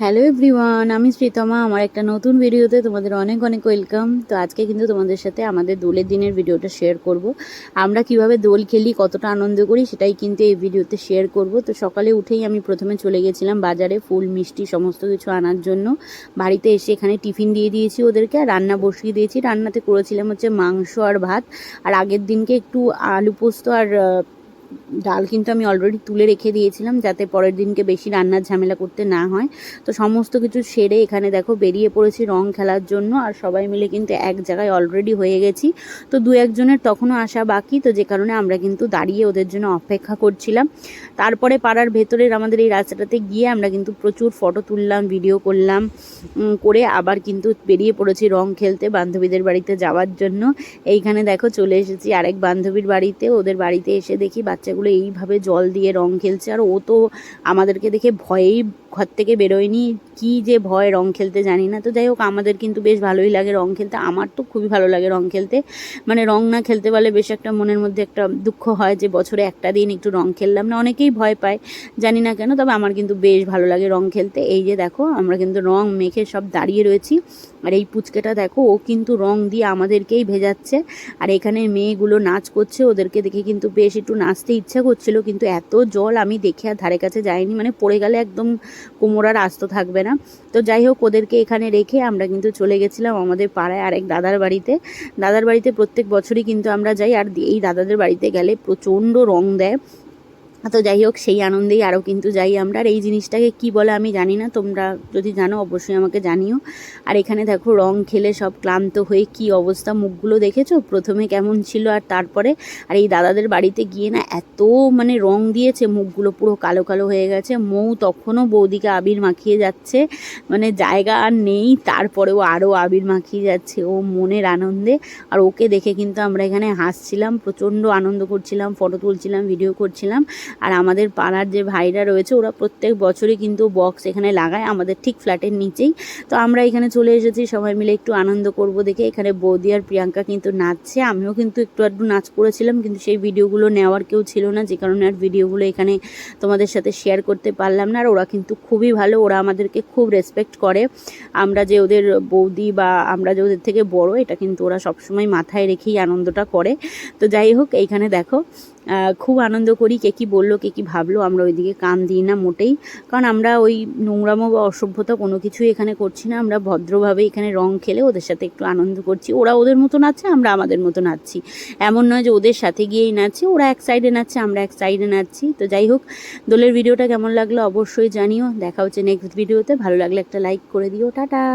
Hello everyone আমি শ্রীতমা। আমার একটা নতুন ভিডিওতে তোমাদের অনেক অনেক ওয়েলকাম। তো আজকে কিন্তু তোমাদের সাথে আমাদের দোলের দিনের ভিডিওটা শেয়ার করব। আমরা কীভাবে দোল খেলি, কতটা আনন্দ করি সেটাই কিন্তু এই ভিডিওতে শেয়ার করব। তো সকালে উঠেই আমি প্রথমে চলে গেছিলাম বাজারে ফুল, মিষ্টি সমস্ত কিছু আনার জন্য। বাড়িতে এসে এখানে টিফিন দিয়ে দিয়েছি ওদেরকে আর রান্না বসিয়ে দিয়েছি। রান্নাতে করেছিলাম হচ্ছে মাংস আর ভাত। আর আগের দিনকে একটু আলু পোস্ত আর ডাল কিন্তু আমি অলরেডি তুলে রেখে দিয়েছিলাম যাতে পরের দিনকে বেশি রান্নার ঝামেলা করতে না হয়। তো সমস্ত কিছু সেরে এখানে দেখো বেরিয়ে পড়েছি রং খেলার জন্য আর সবাই মিলে কিন্তু এক জায়গায় অলরেডি হয়ে গেছি। তো দু একজনের তখনও আসা বাকি, তো যে কারণে আমরা কিন্তু দাঁড়িয়ে ওদের জন্য অপেক্ষা করছিলাম। তারপরে পাড়ার ভেতরের আমাদের এই রাস্তাটাতে গিয়ে আমরা কিন্তু প্রচুর ফটো তুললাম ভিডিও করলাম করে আবার কিন্তু বেরিয়ে পড়েছি রং খেলতে বান্ধবীদের বাড়িতে যাওয়ার জন্য। এইখানে দেখো চলে এসেছি আরেক বান্ধবীর বাড়িতে, ওদের বাড়িতে এসে দেখি বাচ্চাগুলো এইভাবে জল দিয়ে রং খেলছে। আর ও তো আমাদেরকে দেখে ভয়েই ঘর থেকে বেরোয়নি। কি যে ভয়, রং খেলতে জানি না। তো যাই হোক, আমাদের কিন্তু বেশ ভালোই লাগে রং খেলতে। আমার তো খুবই ভালো লাগে রং খেলতে। মানে রং না খেলতে পারলে বেশ একটা মনের মধ্যে একটা দুঃখ হয় যে, বছরে একটা দিন একটু রং খেললাম না। অনেকেই ভয় পায়, জানি না কেন, তবে আমার কিন্তু বেশ ভালো লাগে রং খেলতে। এই যে দেখো, আমরা কিন্তু রং মেখে সব দাঁড়িয়ে রয়েছি। আর এই পুচকেটা দেখো, ও কিন্তু রং দিয়ে আমাদেরকেই ভেজাচ্ছে। আর এখানে মেয়েগুলো নাচ করছে, ওদেরকে দেখে কিন্তু বেশ একটু নাচতে ইচ্ছা করছিল, কিন্তু এত জল আমি দেখে আর ধারে কাছে যাইনি। মানে পড়ে গেলে একদম কোমর আর আস্ত থাকবে না। তো যাই হোক, ওদেরকে এখানে রেখে আমরা কিন্তু চলে গেছিলাম আমাদের পাড়ায় আরেক দাদার বাড়িতে। দাদার বাড়িতে প্রত্যেক বছরই কিন্তু আমরা যাই, আর এই দাদাদের বাড়িতে গেলে প্রচণ্ড রং দেয়। তো যাই হোক, সেই আনন্দেই আরও কিন্তু যাই আমরা। আর এই জিনিসটাকে কি বলে আমি জানি না, তোমরা যদি জানো অবশ্যই আমাকে জানিও। আর এখানে দেখো, রং খেলে সব ক্লান্ত হয়ে কি অবস্থা, মুখগুলো দেখেছ? প্রথমে কেমন ছিল আর তারপরে? আর এই দাদাদের বাড়িতে গিয়ে না এত মানে রং দিয়েছে, মুখগুলো পুরো কালো কালো হয়ে গেছে। মৌ তখনও বৌদিকে আবির মাখিয়ে যাচ্ছে। মানে জায়গা আর নেই, তারপরেও আরও আবির মাখিয়ে যাচ্ছে ও মনের আনন্দে। আর ওকে দেখে কিন্তু আমরা এখানে হাসছিলাম, প্রচণ্ড আনন্দ করছিলাম, ফটো তুলছিলাম ভিডিও করছিলাম। আর আমাদের পাড়ার যে ভাইরা রয়েছে, ওরা প্রত্যেক বছরই কিন্তু বক্স এখানে লাগায় আমাদের ঠিক ফ্ল্যাটের নিচেই। তো আমরা এখানে চলে এসেছি, সবাই মিলে একটু আনন্দ করব দেখে। এখানে বৌদি আর প্রিয়াঙ্কা কিন্তু নাচছে, আমিও কিন্তু একটু একটু নাচ করেছিলাম, কিন্তু সেই ভিডিওগুলো নেওয়ার কেউ ছিল না, যে কারণে আর ভিডিওগুলো এখানে তোমাদের সাথে শেয়ার করতে পারলাম না। আর ওরা কিন্তু খুবই ভালো, ওরা আমাদেরকে খুব রেসপেক্ট করে। আমরা যে ওদের বৌদি বা আমরা যে ওদের থেকে বড়, এটা কিন্তু ওরা সবসময় মাথায় রেখেই আনন্দটা করে। তো যাই হোক, এইখানে দেখো খুব আনন্দ করি, কে কী বলল, কে কী ভাবলো, আমরা ওইদিকে কান দিই না মোটেই। কারণ আমরা ওই নোংরামো বা অসভ্যতা কোনো কিছুই এখানে করছি না, আমরা ভদ্রভাবে এখানে রং খেলে ওদের সাথে একটু আনন্দ করছি। ওরা ওদের মতো নাচছে, আমরা আমাদের মতো নাচছি। এমন নয় যে ওদের সাথে গিয়েই নাচছি, ওরা এক সাইডে নাচছে, আমরা এক সাইডে নাচছি। তো যাই হোক, দোলের ভিডিওটা কেমন লাগল অবশ্যই জানিও। দেখা হচ্ছে নেক্সট ভিডিওতে ভালো লাগলে একটা লাইক করে দিও। টাটা!